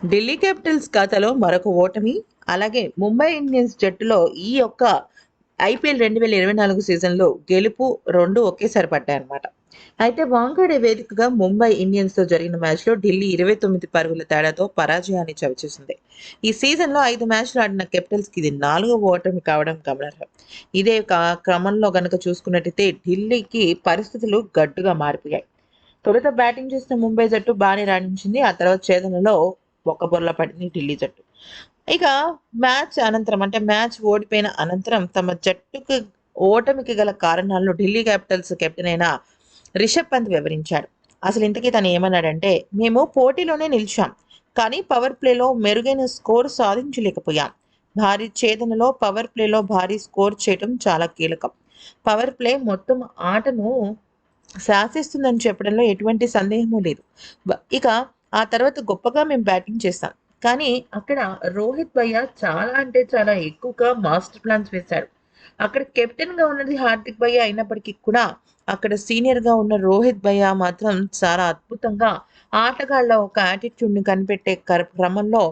Delhi Capitals ఖాతాలో మరొక ఓటమి అలాగే ముంబై ఇండియన్స్ జట్టులో ఈ యొక్క ఐపీఎల్ రెండు వేల ఇరవై నాలుగు సీజన్లో గెలుపు రెండు ఒకేసారి పడ్డాయన్నమాట. అయితే వాంఖేడే వేదికగా ముంబై ఇండియన్స్తో జరిగిన మ్యాచ్లో ఢిల్లీ ఇరవై తొమ్మిది పరుగుల తేడాతో పరాజయాన్ని చవిచూసింది. ఈ సీజన్లో ఐదు మ్యాచ్లు ఆడిన కెపిటల్స్కి ఇది నాలుగో ఓటమి కావడం గమనార్హం. ఇదే క్రమంలో గనక చూసుకున్నట్టయితే ఢిల్లీకి పరిస్థితులు గడ్డుగా మారిపోయాయి. తొలుత బ్యాటింగ్ చేసిన ముంబై జట్టు బాగానే రాణించింది. ఆ తర్వాత ఛేదనలో ఒక బొర్ల పడింది ఢిల్లీ జట్టు ఇక మ్యాచ్ అనంతరం అంటే మ్యాచ్ ఓడిపోయిన అనంతరం తమ జట్టుకు ఓటమికి గల కారణాలను ఢిల్లీ క్యాపిటల్స్ కెప్టెన్ అయిన రిషబ్ పంత్ వివరించాడు. అసలు ఇంతకీ తను ఏమన్నాడంటే మేము పోటీలోనే నిలిచాం కానీ పవర్ ప్లేలో మెరుగైన స్కోర్ సాధించలేకపోయాం. భారీ ఛేదనలో పవర్ ప్లేలో భారీ స్కోర్ చేయడం చాలా కీలకం. పవర్ ప్లే మొత్తం ఆటను శాసిస్తుందని చెప్పడంలో ఎటువంటి సందేహము లేదు. ఇక ఆ తర్వాత గొప్పగా మేము బ్యాటింగ్ చేస్తాం కానీ అక్కడ రోహిత్ భయ్య చాలా అంటే చాలా ఎక్కువగా మాస్టర్ ప్లాన్స్ వేశాడు అక్కడ కెప్టెన్గా ఉన్నది హార్దిక్ భయ్య అయినప్పటికీ కూడా అక్కడ సీనియర్గా ఉన్న రోహిత్ భయ్య మాత్రం చాలా అద్భుతంగా ఆటగాళ్ళ ఒక యాటిట్యూడ్ని కనిపెట్టే కర- క్రమంలో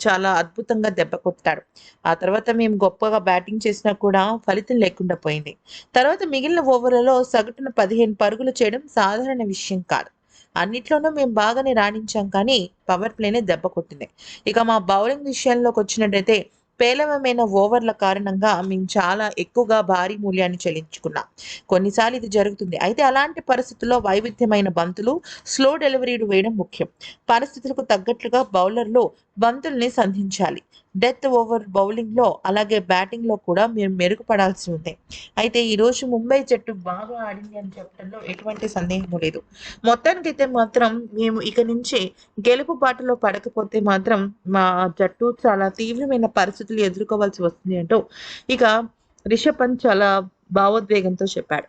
చాలా అద్భుతంగా దెబ్బ కొట్టాడు. ఆ తర్వాత మేము గొప్పగా బ్యాటింగ్ చేసినా కూడా ఫలితం లేకుండా పోయింది. తర్వాత మిగిలిన ఓవర్లలో సగటున పదిహేను పరుగులు చేయడం సాధారణ విషయం కాదు. అన్నిట్లోనూ మేము బాగానే రాణించాం కానీ పవర్ ప్లేనే దెబ్బ కొట్టింది. ఇక మా బౌలింగ్ విషయంలోకి వచ్చినట్టయితే పేలవమైన ఓవర్ల కారణంగా మేము చాలా ఎక్కువగా భారీ మూల్యాన్ని చెల్లించుకున్నాం. కొన్నిసార్లు ఇది జరుగుతుంది. అయితే అలాంటి పరిస్థితుల్లో వైవిధ్యమైన బంతులు స్లో డెలివరీలు వేయడం ముఖ్యం. పరిస్థితులకు తగ్గట్లుగా బౌలర్లు బంతుల్ని సంధించాలి. డెత్ ఓవర్ బౌలింగ్లో అలాగే బ్యాటింగ్లో కూడా మేము మెరుగుపడాల్సి ఉంది. అయితే ఈరోజు ముంబై జట్టు బాగా ఆడింది అని చెప్పడంలో ఎటువంటి సందేహం లేదు. మొత్తానికైతే మాత్రం మేము ఇక నుంచి గెలుపు బాటలో పడకపోతే మాత్రం మా జట్టు చాలా తీవ్రమైన పరిస్థితులు ఎదుర్కోవాల్సి వస్తుంది అంటూ ఇక రిషబ్ పంత్ చాలా భావోద్వేగంతో చెప్పాడు.